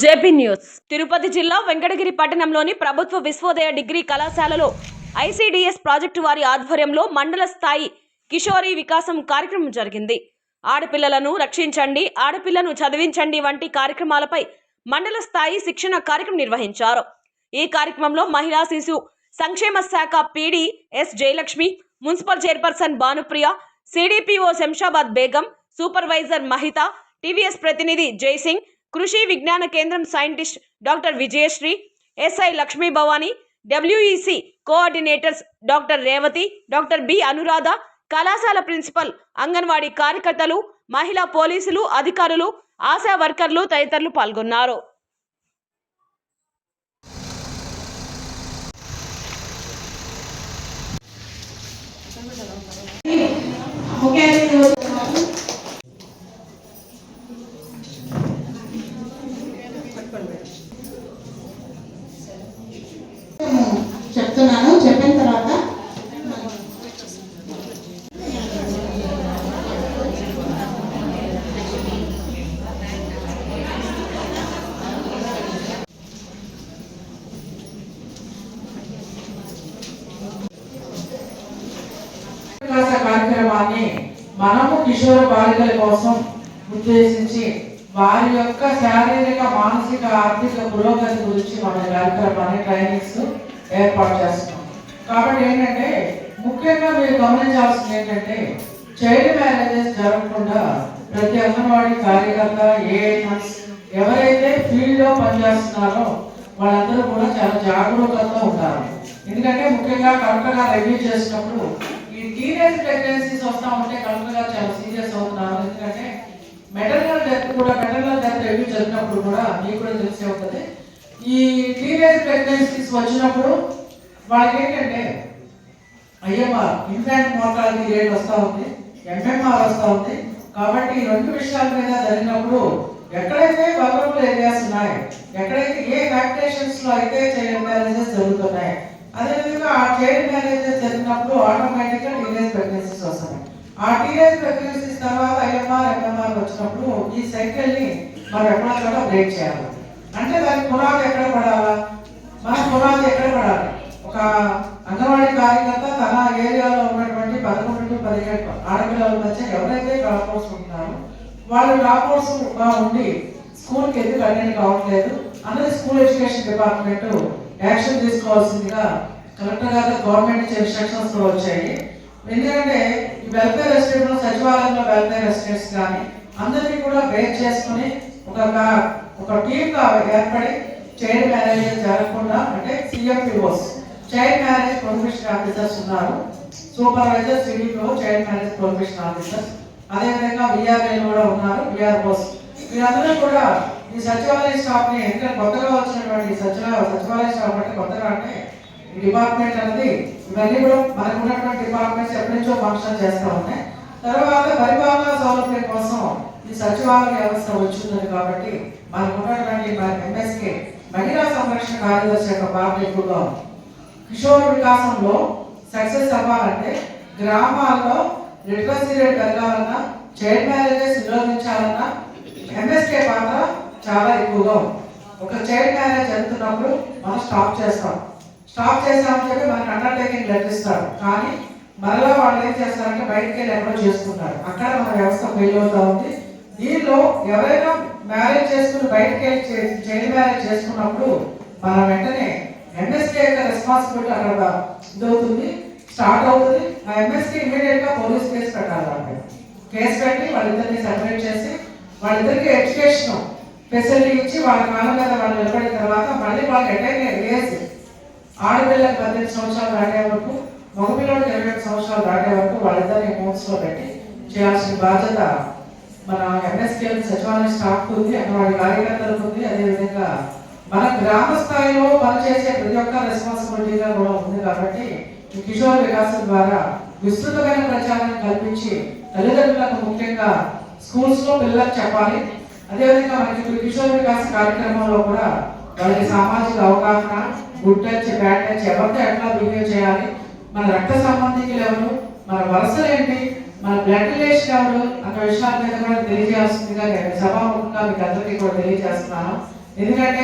JP news. Tirupati జిల్లా వెంకటగిరి పట్టణంలోని ప్రభుత్వ విశ్వోదయ డిగ్రీ కళాశాలలో ఐసీడీఎస్ ప్రాజెక్టు వారి ఆధ్వర్యంలో మండల స్థాయి కిషోరీ వికాసం కార్యక్రమం జరిగింది. ఆడపిల్లలను రక్షించండి ఆడపిల్లను చదివించండి వంటి కార్యక్రమాలపై మండల స్థాయి శిక్షణ కార్యక్రమం నిర్వహించారు. ఈ కార్యక్రమంలో మహిళా శిశు సంక్షేమ శాఖ PD S Jayalakshmi municipal chairperson Bhanupriya CDPO Shamshabad Begum supervisor Mahitha TVS ప్రతినిధి జైసింగ్ కృషి విజ్ఞాన కేంద్రం scientist doctor Vijayasri SI Lakshmi Bhavani WEC coordinators doctor Revathi doctor B Anuradha కళాశాల ప్రిన్సిపల్ అంగన్వాడీ కార్యకర్తలు మహిళా పోలీసులు అధికారులు ఆశా వర్కర్లు తదితరులు పాల్గొన్నారు. ముఖ్య అతిథి చెప్తున్నాను చెప్పిన తర్వాత వికాస కార్యక్రమాన్ని మనము కిషోర బాలికల కోసం ఉద్దేశించి వారి యొక్క శారీరక మానసిక ఆర్థిక పురోగతి గురించి మన కార్యక్రమాన్ని ట్రైనింగ్స్ ఏర్పాటు చేస్తున్నాం. కాబట్టి ఏంటంటే ముఖ్యంగా మీరు గమనించాల్సింది ఏంటంటే చైల్డ్ మ్యారేజెస్ జరగకుండా ప్రతి అంగన్వాడీ కార్యకర్త ఏఎన్ఎస్ ఎవరైతే ఫీల్డ్లో పనిచేస్తున్నారో వాళ్ళందరూ కూడా చాలా జాగరూకతతో ఉంటారు ఎందుకంటే ముఖ్యంగా కరెక్ట్గా రెవ్యూ చేసినప్పుడు సీరియస్ ప్రెగ్నెన్సీస్ వస్తా ఉంటే కరెక్ట్ గారు చాలా సీరియస్ అవుతున్నారు. ఎందుకంటే మెటర్నల్ డెత్ కూడా మెటర్నల్ డెత్ రివ్యూ జరిగినప్పుడు కూడా మీకు కూడా తెలిసే ఉంటుంది. ఈ టీనేజ్ ప్రెగ్నెన్సీస్ వచ్చినప్పుడు వాళ్ళకి ఏంటంటే ఐఎంఆర్ ఇన్ఫాంట్ మోర్టాలిటీ రేట్ వస్తూ ఉంది ఎంఎంఆర్ వస్తూ ఉంది. కాబట్టి ఈ రెండు విషయాల మీద జరిగినప్పుడు ఎక్కడైతే వలరబుల్ ఏరియాస్ ఉన్నాయి ఎక్కడైతే ఏ ఫ్యాక్టేషన్స్లో అయితే చేయడం జరుగుతున్నాయి. అదేవిధంగా ఆ చైల్డ్ మ్యారేజెస్ జరిగినప్పుడు ఆటోమేటిక్గా టీనేజ్ ప్రెగ్నెన్సీస్ వస్తాయి. ఆ టీనేజ్ ప్రెగ్నెన్సీస్ తర్వాత ఐఎంఆర్ ఎంఎంఆర్ వచ్చినప్పుడు ఈ సైకిల్ని మనం ఎక్కడా కూడా బ్రేక్ చేయాలి. అంటే దాని పునాది ఎక్కడ పడాలా? మన పునాది ఎక్కడ పడాలి? ఒక అంగన్వాడీ కార్యకర్త తన ఏరియాలో ఉన్నటువంటి పదకొండు టు పదిహేడు ఆడపిల్లల మధ్య ఎవరైతే డ్రాప్అవుట్స్ ఉంటున్నారో వాళ్ళు డ్రాప్అవుట్స్గా ఉండి స్కూల్కి ఎందుకు అటెండ్ కావట్లేదు? అన్నది స్కూల్ ఎడ్యుకేషన్ డిపార్ట్మెంట్ యాక్షన్ తీసుకోవాల్సిందిగా కలెక్టర్ గారు గవర్నమెంట్ నుంచి ఇన్స్ట్రక్షన్స్ వచ్చాయి. ఎందుకంటే ఈ వెల్ఫేర్ ఎస్టేట్ సచివాలయంలో వెల్ఫేర్ ఎస్టేట్స్ కానీ అందరినీ కూడా బ్రేక్ చేసుకుని ఒక ఒక టీమ్ ఏర్పడి చైల్డ్ మ్యారేజ్ జరగకుండా అంటే CMPOs child marriage prohibition officers ఉన్నారు. Supervisor CDPO child marriage prohibition officers అదేవిధంగా విఆర్ఏలు కూడా ఉన్నారు విఆర్ఓస్ వీరందరూ కూడా ఈ సచివాలయ స్టాఫ్ని ఎందుకంటే కొత్తగా వచ్చిన ఈ సచివాలయ సచివాలయ కొత్తగా అంటే డిపార్ట్మెంట్ అనేది ఇవన్నీ కూడా మనకు ఉన్నటువంటి డిపార్ట్మెంట్స్ ఎప్పటి నుంచో ఫంక్షన్ చేస్తూ ఉన్నాయి. తర్వాత పరిపాలనా సౌలభ్యం కోసం ఈ సచివాలయ వ్యవస్థ వచ్చిందని కాబట్టి మనకు ఉన్నటువంటి ఎంఎస్కే మహిళా సంరక్షణ కార్యదర్శి యొక్క పాత్ర ఎక్కువగా ఉంది. కిషోర్ వికాసంలో సక్సెస్ అవ్వాలంటే గ్రామాల్లో లిటరసీ రేట్ పెరగాలన్నా చైల్డ్ మ్యారేజెస్ నిరోధించాలన్నా ఎంఎస్కే పాత్ర చాలా ఎక్కువగా ఉంది. ఒక చైల్డ్ మ్యారేజ్ జరుగుతున్నప్పుడు మనం స్టాప్ చేస్తాం. స్టాప్ చేస్తామని చెప్పి మనకి అండర్టేకింగ్ లెటర్ ఇస్తారు. కానీ మరలా వాళ్ళు ఏం చేస్తారంటే బయటికి వెళ్ళి ఎక్కడో చేసుకుంటారు. అక్కడ మన వ్యవస్థ ఫెయిల్ అవుతా ఉంది. దీనిలో ఎవరైనా మ్యారేజ్ చేసుకుని బయటికి వెళ్ళి చే- చైల్డ్ మ్యారేజ్ చేసుకున్నప్పుడు మనం వెంటనే ఎంఎస్కే యొక్క రెస్పాన్సిబిలిటీ అక్కడ ఇదవుతుంది స్టార్ట్ అవుతుంది. ఆ ఎంఎస్కే ఇమీడియట్గా పోలీస్ కేసు పెట్టాలి కేసు పెట్టి వాళ్ళిద్దరిని సెపరేట్ చేసి వాళ్ళిద్దరికి ఎడ్యుకేషన్ ఫెసిలిటీ ఇచ్చి వాళ్ళ కాలం మీద వాళ్ళు నిలబడిన తర్వాత మళ్ళీ వాళ్ళకి అటైన్ ఏజ్ ఆడపిల్లలకు పద్దెనిమిది సంవత్సరాలు దాటే వరకు మగపిల్లలకు ఇరవై ఒక సంవత్సరాలు దాటే వరకు వాళ్ళిద్దరిని హోమ్స్లో పెట్టి చేయాల్సిన బాధ్యత మన ఎంఎస్కే సచివాలయ స్టాఫ్ ఉంది వాళ్ళ కార్యకర్తలకు ఉంది. అదేవిధంగా మన గ్రామ స్థాయిలో పనిచేసే ప్రతి ఒక్క రెస్పాన్సిబిలిటీగా కూడా ఉంది కాబట్టి ఈ కిషోర్ వికాసం ద్వారా విస్తృతమైన ప్రచారాన్ని కల్పించి తల్లిదండ్రులకు ముఖ్యంగా స్కూల్స్లో పిల్లలకు చెప్పాలి. అదేవిధంగా మనకి ఇప్పుడు కిషోర్ వికాస్ కార్యక్రమంలో కూడా వాళ్ళకి సామాజిక అవగాహన గుడ్ టచ్ బ్యాడ్ టచ్ ఎవరితో ఎట్లా బిహేవ్ చేయాలి మన రక్త సంబంధికులు ఎవరు మన వరుసలు ఏంటి మన బ్లడ్ రిలేషన్ ఎవరు అన్న విషయాల మీద కూడా తెలియజేస్తుందిగా నేను సభాముఖంగా మీకు అందరికీ కూడా తెలియజేస్తున్నాను. ఎందుకంటే